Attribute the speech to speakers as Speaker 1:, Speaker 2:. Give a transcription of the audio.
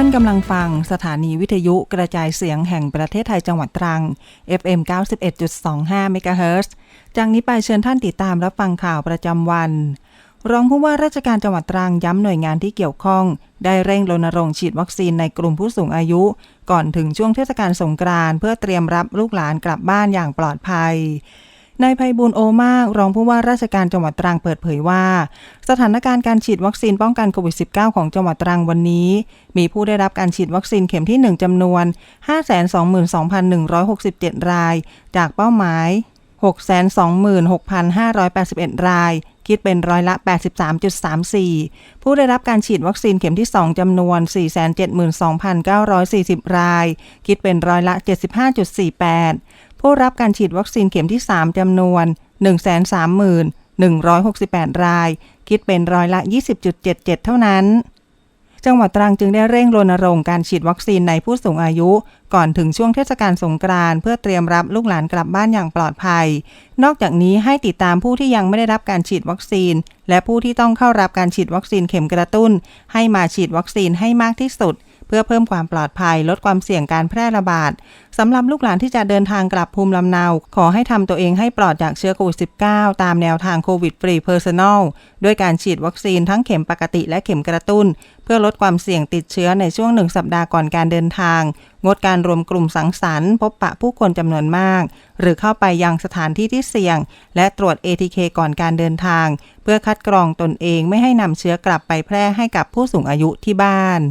Speaker 1: ท่านกำลังฟังสถานีวิทยุกระจายเสียงแห่งประเทศไทยจังหวัดตรัง FM 91.25 MHz จากนี้ไปเชิญท่านติดตามรับฟังข่าวประจำวัน รองผู้ว่าราชการจังหวัดตรังย้ำหน่วยงานที่เกี่ยวข้อง ได้เร่งรณรงค์ฉีดวัคซีนในกลุ่มผู้สูงอายุ ก่อนถึงช่วงเทศกาลสงกรานต์เพื่อเตรียมรับลูกหลานกลับบ้านอย่างปลอดภัย นายภัยบุญโอมาก รองผู้ว่าราชการจังหวัดตรังเปิดเผยว่า สถานการณ์การฉีดวัคซีนป้องกันโควิด -19 ของจังหวัดตรังวันนี้ มีผู้ได้รับการฉีดวัคซีนเข็มที่ 1จำนวน 522,167 ราย จากเป้าหมาย 626,581 ราย คิดเป็นร้อยละ 83.34 ผู้ได้รับการฉีดวัคซีนเข็มที่ 2จำนวน 472,940 ราย คิดเป็นร้อยละ 75.48 ผู้รับการฉีดวัคซีนเข็มที่ 3จำนวน 130,168 ราย คิดเป็นร้อยละ 20.77 เท่านั้น จังหวัดตรังจึงได้เร่งรณรงค์การฉีดวัคซีนในผู้สูงอายุ ก่อนถึงช่วงเทศกาลสงกรานต์เพื่อเตรียมรับลูกหลานกลับบ้านอย่างปลอดภัย นอกจากนี้ให้ติดตามผู้ที่ยังไม่ได้รับการฉีดวัคซีน และผู้ที่ต้องเข้ารับการฉีดวัคซีนเข็มกระตุ้น ให้มาฉีดวัคซีนให้มากที่สุด เพื่อเพิ่มความปลอดภัยลดความเสี่ยงการแพร่ระบาดสำหรับลูกหลานที่จะเดินทางกลับภูมิลำเนา ขอให้ทำตัวเองให้ปลอดจากเชื้อโควิด -19 ตามแนวทางโควิดฟรีเพอร์ซันอลด้วยการฉีดวัคซีนทั้งเข็มปกติและเข็มกระตุ้น เพื่อลดความเสี่ยงติดเชื้อในช่วงหนึ่งสัปดาห์ก่อนการเดินทาง งดการรวมกลุ่มสังสรรค์พบปะผู้คนจำนวนมาก หรือเข้าไปยังสถานที่ที่เสี่ยง และตรวจ ATK ก่อนการเดินทาง เพื่อคัดกรองตนเองไม่ให้นำเชื้อกลับไปแพร่ให้กับผู้สูงอายุที่บ้าน